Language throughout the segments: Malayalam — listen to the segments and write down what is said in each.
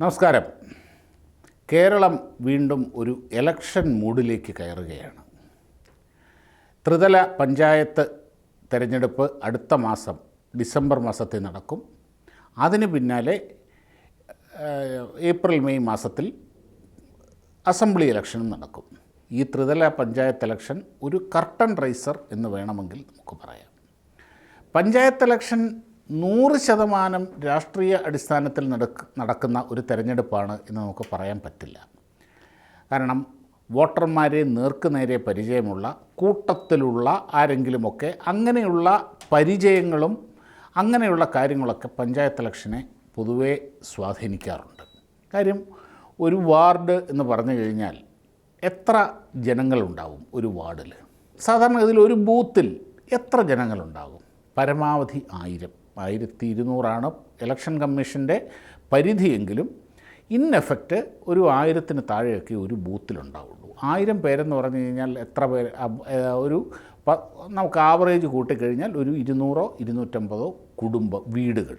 നമസ്കാരം. കേരളം വീണ്ടും ഒരു എലക്ഷൻ മൂഡിലേക്ക് കയറുകയാണ്. ത്രിതല പഞ്ചായത്ത് തെരഞ്ഞെടുപ്പ് അടുത്ത മാസം ഡിസംബർ മാസത്തിൽ നടക്കും. അതിന് പിന്നാലെ ഏപ്രിൽ മെയ് മാസത്തിൽ അസംബ്ലി ഇലക്ഷനും നടക്കും. ഈ ത്രിതല പഞ്ചായത്ത് ഇലക്ഷൻ ഒരു കർട്ടൺ റൈസർ എന്ന് വേണമെങ്കിൽ നമുക്ക് പറയാം. പഞ്ചായത്ത് ഇലക്ഷൻ നൂറ് ശതമാനം രാഷ്ട്രീയ അടിസ്ഥാനത്തിൽ നടക്ക് നടക്കുന്ന ഒരു തെരഞ്ഞെടുപ്പാണ് എന്ന് നമുക്ക് പറയാൻ പറ്റില്ല. കാരണം വോട്ടർമാരെ നേർക്കുനേരെ പരിചയമുള്ള കൂട്ടത്തിലുള്ള ആരെങ്കിലുമൊക്കെ അങ്ങനെയുള്ള പരിചയങ്ങളും അങ്ങനെയുള്ള കാര്യങ്ങളൊക്കെ പഞ്ചായത്ത് ഇലക്ഷനെ പൊതുവേ സ്വാധീനിക്കാറുണ്ട്. കാര്യം ഒരു വാർഡ് എന്ന് പറഞ്ഞു കഴിഞ്ഞാൽ എത്ര ജനങ്ങളുണ്ടാവും ഒരു വാർഡിൽ സാധാരണ ഇതിൽ ഒരു ബൂത്തിൽ എത്ര ജനങ്ങളുണ്ടാകും പരമാവധി ആയിരം. ആയിരത്തി ഇരുന്നൂറാണ് ഇലക്ഷൻ കമ്മീഷന്റെ പരിധിയെങ്കിലും ഇൻ എഫക്റ്റ് ഒരു ആയിരത്തിന് താഴെയൊക്കെ ഒരു ബൂത്തിലുണ്ടാവുള്ളൂ. ആയിരം പേരെന്ന് പറഞ്ഞു കഴിഞ്ഞാൽ എത്ര പേര് ഒരു നമുക്ക് ആവറേജ് കൂട്ടിക്കഴിഞ്ഞാൽ ഒരു ഇരുന്നൂറോ ഇരുന്നൂറ്റമ്പതോ കുടുംബ വീടുകൾ.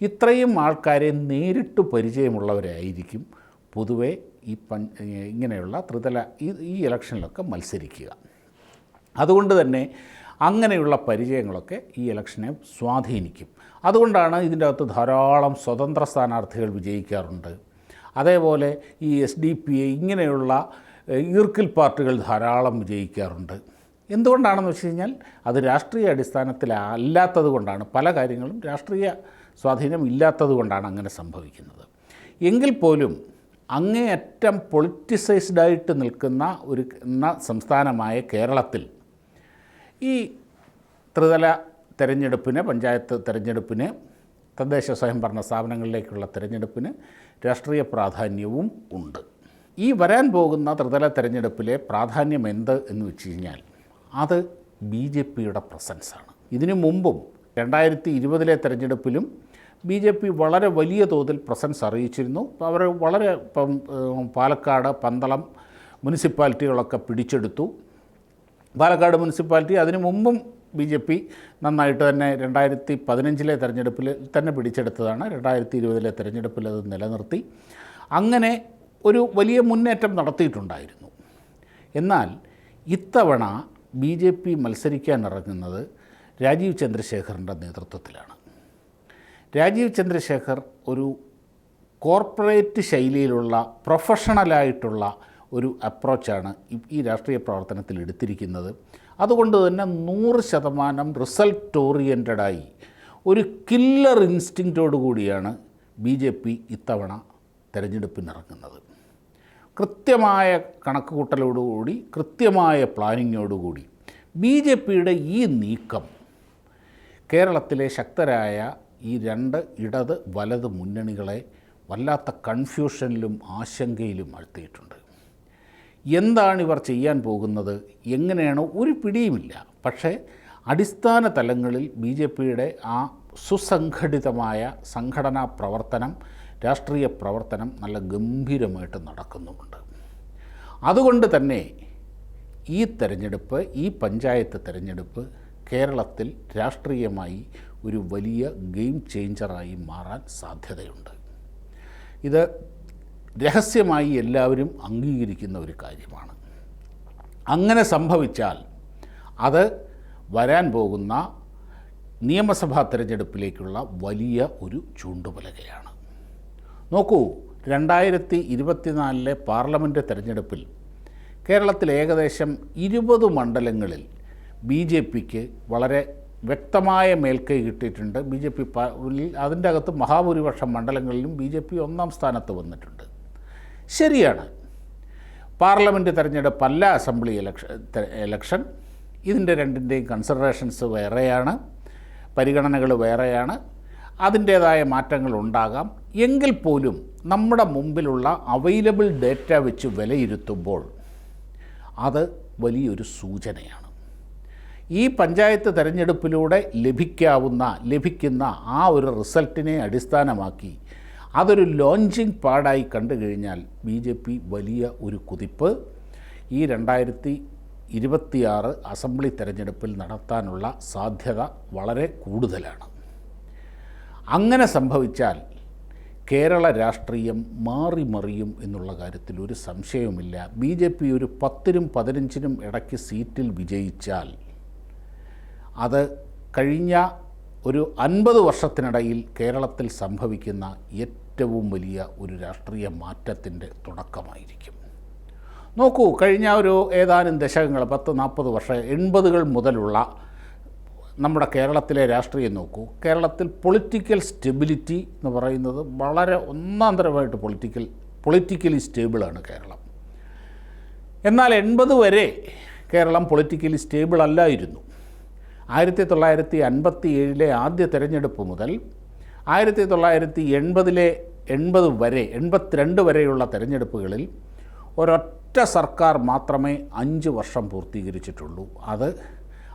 ഇത്രയും ആൾക്കാരെ നേരിട്ട് പരിചയമുള്ളവരായിരിക്കും പൊതുവെ ഈ പ ഇങ്ങനെയുള്ള ത്രിതല ഈ ഈ ഇലക്ഷനിലൊക്കെ മത്സരിക്കുക. അതുകൊണ്ട് തന്നെ അങ്ങനെയുള്ള പരിചയങ്ങളൊക്കെ ഈ ഇലക്ഷനെ സ്വാധീനിക്കും. അതുകൊണ്ടാണ് ഇതിന്റെ അകത്ത് ധാരാളം സ്വതന്ത്ര സ്ഥാനാർത്ഥികൾ വിജയിക്കാറുണ്ട്. അതേപോലെ ഈ എസ് ഡി പി എ ഇങ്ങനെയുള്ള ഈർക്കിൽ പാർട്ടികൾ ധാരാളം വിജയിക്കാറുണ്ട്. എന്തുകൊണ്ടാണെന്ന് വെച്ച് കഴിഞ്ഞാൽ അത് രാഷ്ട്രീയ അടിസ്ഥാനത്തിലല്ലാത്തത് കൊണ്ടാണ് പല കാര്യങ്ങളും രാഷ്ട്രീയ സ്വാധീനം ഇല്ലാത്തത് കൊണ്ടാണ് അങ്ങനെ സംഭവിക്കുന്നത്. എങ്കിൽ പോലും അങ്ങേയറ്റം പൊളിറ്റിസൈസ്ഡായിട്ട് നിൽക്കുന്ന ഒരു സംസ്ഥാനമായ കേരളത്തിൽ ഈ ത്രിതല തെരഞ്ഞെടുപ്പിന് പഞ്ചായത്ത് തെരഞ്ഞെടുപ്പിന് തദ്ദേശ സ്വയംഭരണ സ്ഥാപനങ്ങളിലേക്കുള്ള തെരഞ്ഞെടുപ്പിന് രാഷ്ട്രീയ പ്രാധാന്യവും ഉണ്ട്. ഈ വരാൻ പോകുന്ന ത്രിതല തെരഞ്ഞെടുപ്പിലെ പ്രാധാന്യം എന്ത് എന്ന് വെച്ച് കഴിഞ്ഞാൽ അത് ബി ജെ പിയുടെ പ്രസൻസാണ്. ഇതിനു മുമ്പും രണ്ടായിരത്തി ഇരുപതിലെ തെരഞ്ഞെടുപ്പിലും ബി ജെ പി വളരെ വലിയ തോതിൽ പ്രസൻസ് അറിയിച്ചിരുന്നു. അവർ വളരെ ഇപ്പം പാലക്കാട് പന്തളം മുനിസിപ്പാലിറ്റികളൊക്കെ പിടിച്ചെടുത്തു. പാലക്കാട് മുനിസിപ്പാലിറ്റി അതിനു മുമ്പും ബി ജെ പി നന്നായിട്ട് തന്നെ രണ്ടായിരത്തി പതിനഞ്ചിലെ തെരഞ്ഞെടുപ്പിൽ തന്നെ പിടിച്ചെടുത്തതാണ്. രണ്ടായിരത്തി ഇരുപതിലെ തെരഞ്ഞെടുപ്പിൽ അത് നിലനിർത്തി. അങ്ങനെ ഒരു വലിയ മുന്നേറ്റം നടത്തിയിട്ടുണ്ടായിരുന്നു. എന്നാൽ ഇത്തവണ ബി ജെ പി മത്സരിക്കാൻ ഇറങ്ങുന്നത് രാജീവ് ചന്ദ്രശേഖറിന്റെ നേതൃത്വത്തിലാണ്. രാജീവ് ചന്ദ്രശേഖർ ഒരു കോർപ്പറേറ്റ് ശൈലിയിലുള്ള പ്രൊഫഷണലായിട്ടുള്ള ഒരു അപ്രോച്ചാണ് ഈ- രാഷ്ട്രീയ പ്രവർത്തനത്തിൽ എടുത്തിരിക്കുന്നത്. അതുകൊണ്ട് തന്നെ നൂറ് ശതമാനം റിസൾട്ട് ഓറിയന്റഡായി ഒരു കില്ലർ ഇൻസ്റ്റിങ്റ്റോടു കൂടിയാണ് ബി ജെ പി ഇത്തവണ തിരഞ്ഞെടുപ്പിനിറങ്ങുന്നത്. കൃത്യമായ കണക്കുകൂട്ടലോടുകൂടി കൃത്യമായ പ്ലാനിങ്ങോടുകൂടി ബി ജെ പിയുടെ ഈ നീക്കം കേരളത്തിലെ ശക്തരായ ഈ രണ്ട് ഇടത് വലത് മുന്നണികളെ വല്ലാത്ത കൺഫ്യൂഷനിലും ആശങ്കയിലും ആഴ്ത്തിയിട്ടുണ്ട് എന്താണ് ഇവർ ചെയ്യാൻ പോകുന്നത്? എങ്ങനെയാണോ? ഒരു പിടിയുമില്ല. പക്ഷേ അടിസ്ഥാന തലങ്ങളിൽ ബി ജെ പിയുടെ ആ സുസംഘടിതമായ സംഘടനാ പ്രവർത്തനം രാഷ്ട്രീയ പ്രവർത്തനം നല്ല ഗംഭീരമായിട്ട് നടക്കുന്നുമുണ്ട്. അതുകൊണ്ട് തന്നെ ഈ തെരഞ്ഞെടുപ്പ് ഈ പഞ്ചായത്ത് തെരഞ്ഞെടുപ്പ് കേരളത്തിൽ രാഷ്ട്രീയമായി ഒരു വലിയ ഗെയിം ചേഞ്ചറായി മാറാൻ സാധ്യതയുണ്ട്. ഇത് രഹസ്യമായി എല്ലാവരും അംഗീകരിക്കുന്ന ഒരു കാര്യമാണ്. അങ്ങനെ സംഭവിച്ചാൽ അത് വരാൻ പോകുന്ന നിയമസഭാ തിരഞ്ഞെടുപ്പിലേക്കുള്ള വലിയ ഒരു ചൂണ്ടുപലകയാണ്. നോക്കൂ രണ്ടായിരത്തി ഇരുപത്തിനാലിലെ പാർലമെന്റ് തിരഞ്ഞെടുപ്പിൽ കേരളത്തിൽ ഏകദേശം ഇരുപത് മണ്ഡലങ്ങളിൽ ബി ജെ പിക്ക് വളരെ വ്യക്തമായ മേൽക്കൈ കിട്ടിയിട്ടുണ്ട്. ബി ജെ പി അതിന്റെ അകത്ത് മഹാഭൂരിപക്ഷം മണ്ഡലങ്ങളിലും ബി ജെ പി ഒന്നാം സ്ഥാനത്ത് വന്നിട്ടുണ്ട്. ശരിയാണ്. പാർലമെന്റ് തെരഞ്ഞെടുപ്പല്ല അസംബ്ലി ഇലക്ഷൻ ഇലക്ഷൻ. ഇതിന്റെ രണ്ടിന്റെയും കൺസിഡറേഷൻസ് വേറെയാണ്. പരിഗണനകൾ വേറെയാണ്. അതിന്റേതായ മാറ്റങ്ങൾ ഉണ്ടാകാം. എങ്കിൽ പോലും നമ്മുടെ മുമ്പിലുള്ള അവൈലബിൾ ഡേറ്റ വെച്ച് വിലയിരുത്തുമ്പോൾ അത് വലിയൊരു സൂചനയാണ്. ഈ പഞ്ചായത്ത് തെരഞ്ഞെടുപ്പിലൂടെ ലഭിക്കാവുന്ന ലഭിക്കുന്ന ആ ഒരു റിസൾട്ടിനെ അടിസ്ഥാനമാക്കി അതൊരു ലോഞ്ചിങ് പാടായി കണ്ടു കഴിഞ്ഞാൽ ബി ജെ പി വലിയ ഒരു കുതിപ്പ്. ഈ രണ്ടായിരത്തി ഇരുപത്തിയാറ് അസംബ്ലി തെരഞ്ഞെടുപ്പിൽ നടത്താനുള്ള സാധ്യത വളരെ കൂടുതലാണ്. അങ്ങനെ സംഭവിച്ചാൽ കേരള രാഷ്ട്രീയം മാറി മറിയും എന്നുള്ള കാര്യത്തിൽ ഒരു സംശയവുമില്ല. ബി ജെ പി ഒരു പത്തിനും പതിനഞ്ചിനും ഇടയ്ക്ക് സീറ്റിൽ വിജയിച്ചാൽ അത് കഴിഞ്ഞ ഒരു അൻപത് വർഷത്തിനിടയിൽ കേരളത്തിൽ സംഭവിക്കുന്ന ഏറ്റവും വലിയ ഒരു രാഷ്ട്രീയ മാറ്റത്തിന്റെ തുടക്കമായിരിക്കും. നോക്കൂ കഴിഞ്ഞ ഒരു ഏതാനും ദശകങ്ങൾ പത്ത് നാൽപ്പത് വർഷം എൺപതുകൾ മുതലുള്ള നമ്മുടെ കേരളത്തിലെ രാഷ്ട്രീയം നോക്കൂ. കേരളത്തിൽ പൊളിറ്റിക്കൽ സ്റ്റെബിലിറ്റി എന്ന് പറയുന്നത് വളരെ ഒന്നാം തരമായിട്ട് പൊളിറ്റിക്കൽ പൊളിറ്റിക്കലി സ്റ്റേബിളാണ് കേരളം. എന്നാൽ എൺപത് വരെ കേരളം പൊളിറ്റിക്കലി സ്റ്റേബിൾ അല്ലായിരുന്നു. ആയിരത്തി തൊള്ളായിരത്തി അൻപത്തി ഏഴിലെ ആദ്യ തെരഞ്ഞെടുപ്പ് മുതൽ ആയിരത്തി തൊള്ളായിരത്തി എൺപതിലെ എൺപത് വരെ എൺപത്തിരണ്ട് വരെയുള്ള തെരഞ്ഞെടുപ്പുകളിൽ ഒരൊറ്റ സർക്കാർ മാത്രമേ അഞ്ച് വർഷം പൂർത്തീകരിച്ചിട്ടുള്ളൂ. അത്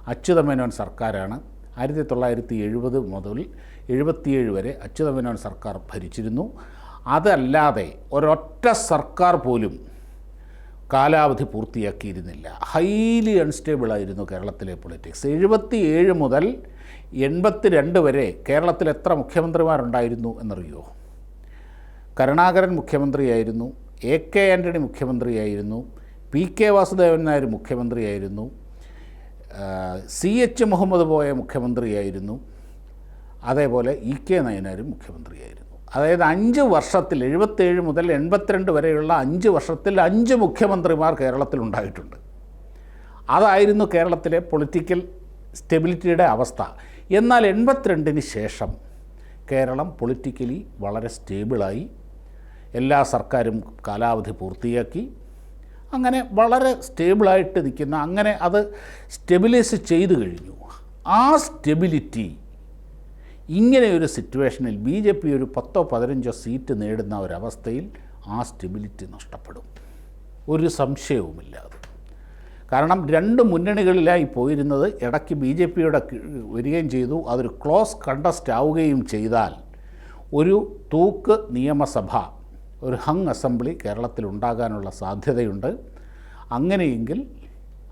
അച്യുതമേനോൻ സർക്കാരാണ്. ആയിരത്തി തൊള്ളായിരത്തി എഴുപത് മുതൽ എഴുപത്തിയേഴ് വരെ അച്യുതമേനോൻ സർക്കാർ ഭരിച്ചിരുന്നു. അതല്ലാതെ ഒരൊറ്റ സർക്കാർ പോലും കാലാവധി പൂർത്തിയാക്കിയിരുന്നില്ല. ഹൈലി അൺസ്റ്റേബിൾ ആയിരുന്നു കേരളത്തിലെ പൊളിറ്റിക്സ്. എഴുപത്തി ഏഴ് മുതൽ എൺപത്തി രണ്ട് വരെ കേരളത്തിൽ എത്ര മുഖ്യമന്ത്രിമാരുണ്ടായിരുന്നു എന്നറിയോ? കരുണാകരൻ മുഖ്യമന്ത്രിയായിരുന്നു എ കെ ആന്റണി മുഖ്യമന്ത്രിയായിരുന്നു പി കെ വാസുദേവൻ നായർ മുഖ്യമന്ത്രിയായിരുന്നു സി എച്ച് മുഹമ്മദ് പോയ മുഖ്യമന്ത്രിയായിരുന്നു അതേപോലെ ഇ കെ നയനാരും മുഖ്യമന്ത്രിയായിരുന്നു. അതായത് അഞ്ച് വർഷത്തിൽ എഴുപത്തേഴ് മുതൽ എൺപത്തിരണ്ട് വരെയുള്ള അഞ്ച് വർഷത്തിൽ അഞ്ച് മുഖ്യമന്ത്രിമാർ കേരളത്തിലുണ്ടായിട്ടുണ്ട് അതായിരുന്നു കേരളത്തിലെ പൊളിറ്റിക്കൽ സ്റ്റെബിലിറ്റിയുടെ അവസ്ഥ. എന്നാൽ എൺപത്തിരണ്ടിന് ശേഷം കേരളം പൊളിറ്റിക്കലി വളരെ സ്റ്റേബിളായി എല്ലാ സർക്കാരും കാലാവധി പൂർത്തിയാക്കി. അങ്ങനെ വളരെ സ്റ്റേബിളായിട്ട് നിൽക്കുന്ന അങ്ങനെ അത് സ്റ്റെബിലൈസ് ചെയ്തു കഴിഞ്ഞു. ആ സ്റ്റെബിലിറ്റി ഇങ്ങനെ ഒരു സിറ്റുവേഷനിൽ ബി ജെ പി ഒരു പത്തോ പതിനഞ്ചോ സീറ്റ് നേടുന്ന ഒരവസ്ഥയിൽ ആ സ്റ്റെബിലിറ്റി നഷ്ടപ്പെടും. ഒരു സംശയവുമില്ലാതെ കാരണം രണ്ട് മുന്നണികളിലായി പോയിരുന്നത് ഇടയ്ക്ക് ബി ജെ പിയുടെ വരികയും ചെയ്തു. അതൊരു ക്ലോസ് കണ്ടസ്റ്റ് ആവുകയും ചെയ്താൽ ഒരു തൂക്ക് നിയമസഭ ഒരു ഹങ് അസംബ്ലി കേരളത്തിൽ ഉണ്ടാകാനുള്ള സാധ്യതയുണ്ട്. അങ്ങനെയെങ്കിൽ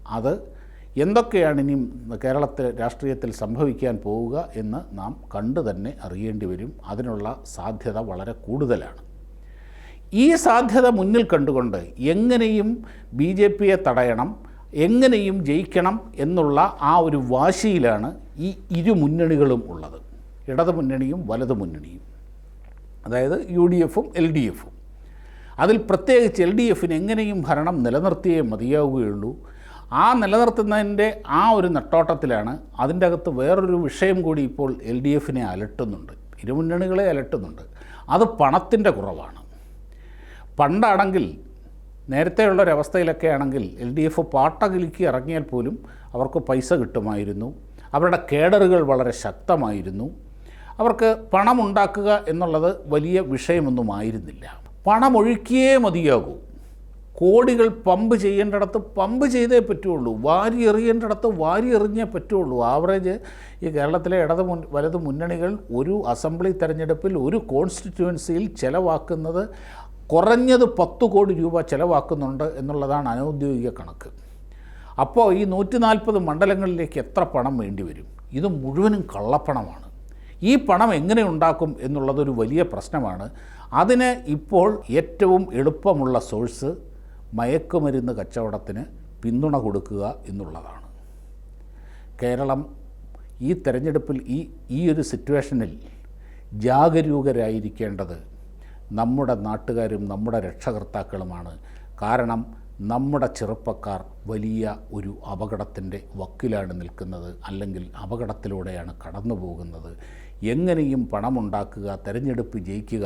അത് എന്തൊക്കെയാണ് ഇനി കേരളത്തിലെ രാഷ്ട്രീയത്തിൽ സംഭവിക്കാൻ പോവുക എന്ന് നാം കണ്ടു തന്നെ അറിയേണ്ടി വരും. അതിനുള്ള സാധ്യത വളരെ കൂടുതലാണ്. ഈ സാധ്യത മുന്നിൽ കണ്ടുകൊണ്ട് എങ്ങനെയും ബി ജെ പിയെ തടയണം എങ്ങനെയും ജയിക്കണം എന്നുള്ള ആ ഒരു വാശിയിലാണ് ഈ ഇരു മുന്നണികളും ഉള്ളത്. ഇടത് മുന്നണിയും വലത് മുന്നണിയും. അതായത് യു ഡി എഫും എൽ ഡി എഫും. അതിൽ പ്രത്യേകിച്ച് എൽ ഡി എഫിന് എങ്ങനെയും ഭരണം നിലനിർത്തിയേ മതിയാവുകയുള്ളൂ. ആ നിലനിർത്തുന്നതിന്റെ ആ ഒരു നെട്ടോട്ടത്തിലാണ് അതിന്റെ അകത്ത് വേറൊരു വിഷയം കൂടി ഇപ്പോൾ എൽ ഡി എഫിനെ അലട്ടുന്നുണ്ട്. ഇരുമുന്നണികളെ അലട്ടുന്നുണ്ട്. അത് പണത്തിന്റെ കുറവാണ്. പണ്ടാണെങ്കിൽ നേരത്തെയുള്ള ഒരവസ്ഥയിലൊക്കെ ആണെങ്കിൽ എൽ ഡി എഫ് പാട്ടകിലിക്ക് ഇറങ്ങിയാൽ പോലും അവർക്ക് പൈസ കിട്ടുമായിരുന്നു. അവരുടെ കേഡറുകൾ വളരെ ശക്തമായിരുന്നു. അവർക്ക് പണമുണ്ടാക്കുക എന്നുള്ളത് വലിയ വിഷയമൊന്നുമായിരുന്നില്ല പണം ഒഴുക്കിയേ മതിയാകൂ. കോടികൾ പമ്പ് ചെയ്യേണ്ടിടത്ത് പമ്പ് ചെയ്തേ പറ്റുള്ളൂ. വാരി എറിയേണ്ടിടത്ത് വാരി എറിഞ്ഞേ പറ്റുള്ളൂ. ആവറേജ് ഈ കേരളത്തിലെ ഇടത് മുൻ വലത് മുന്നണികൾ ഒരു അസംബ്ലി തെരഞ്ഞെടുപ്പിൽ ഒരു കോൺസ്റ്റിറ്റ്യുവൻസിയിൽ ചിലവാക്കുന്നത് കുറഞ്ഞത് പത്ത് കോടി രൂപ ചിലവാക്കുന്നുണ്ട് എന്നുള്ളതാണ് അനൗദ്യോഗിക കണക്ക്. അപ്പോൾ ഈ നൂറ്റി നാൽപ്പത് മണ്ഡലങ്ങളിലേക്ക് എത്ര പണം വേണ്ടി വരും? ഇത് മുഴുവനും കള്ളപ്പണമാണ്. ഈ പണം എങ്ങനെ ഉണ്ടാക്കും എന്നുള്ളതൊരു വലിയ പ്രശ്നമാണ്. അതിന് ഇപ്പോൾ ഏറ്റവും എളുപ്പമുള്ള സോഴ്സ് മയക്കുമരുന്ന് കച്ചവടത്തിന് പിന്തുണ കൊടുക്കുക എന്നുള്ളതാണ്. കേരളം ഈ തെരഞ്ഞെടുപ്പിൽ ഈ ഈ ഒരു സിറ്റുവേഷനിൽ ജാഗരൂകരായിരിക്കേണ്ടത് നമ്മുടെ നാട്ടുകാരും നമ്മുടെ രക്ഷകർത്താക്കളുമാണ്. കാരണം നമ്മുടെ ചെറുപ്പക്കാർ വലിയ ഒരു അപകടത്തിന്റെ വക്കിലാണ് നിൽക്കുന്നത്. അല്ലെങ്കിൽ അപകടത്തിലൂടെയാണ് കടന്നു പോകുന്നത് എങ്ങനെയും പണമുണ്ടാക്കുക തെരഞ്ഞെടുപ്പ് ജയിക്കുക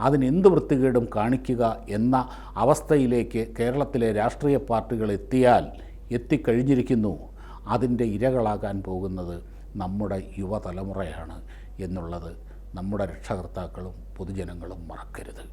അതിനെന്ത് വൃത്തികേടും കാണിക്കുക എന്ന അവസ്ഥയിലേക്ക് കേരളത്തിലെ രാഷ്ട്രീയ പാർട്ടികൾ എത്തിയാൽ എത്തിക്കഴിഞ്ഞിരിക്കുന്നു. അതിന്റെ ഇരകളാകാൻ പോകുന്നത് നമ്മുടെ യുവതലമുറയാണ് എന്നുള്ളത് നമ്മുടെ രക്ഷകർത്താക്കളും പൊതുജനങ്ങളും മറക്കരുത്.